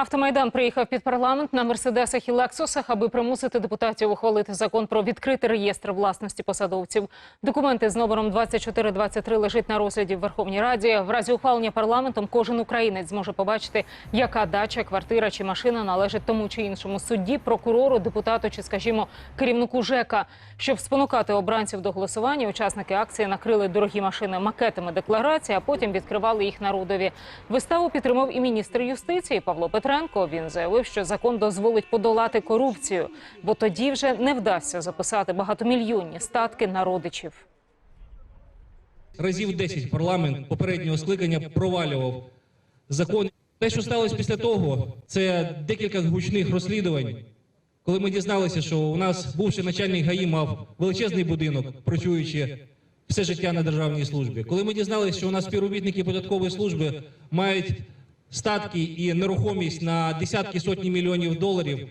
Автомайдан приїхав під парламент на мерседесах і лексусах, аби примусити депутатів ухвалити закон про відкритий реєстр власності посадовців. Документи з номером 2423 лежать на розгляді в Верховній Раді. В разі ухвалення парламентом кожен українець зможе побачити, яка дача, квартира чи машина належить тому чи іншому судді, прокурору, депутату чи, скажімо, керівнику ЖЕКа. Щоб спонукати обранців до голосування, учасники акції накрили дорогі машини макетами декларації, а потім відкривали їх народові. Виставу підтримав і міністр юстиції Павло Петренко. Він заявив, що закон дозволить подолати корупцію, бо тоді вже не вдасться записати багатомільйонні статки на родичів. разів 10 парламент попереднього скликання провалював закон. Те, що сталося після того, це декілька гучних розслідувань. Коли ми дізналися, що у нас бувший начальник ГАІ мав величезний будинок, працюючи все життя на державній службі. Коли ми дізналися, що у нас співробітники податкової служби мають статки і нерухомість на десятки сотні мільйонів доларів,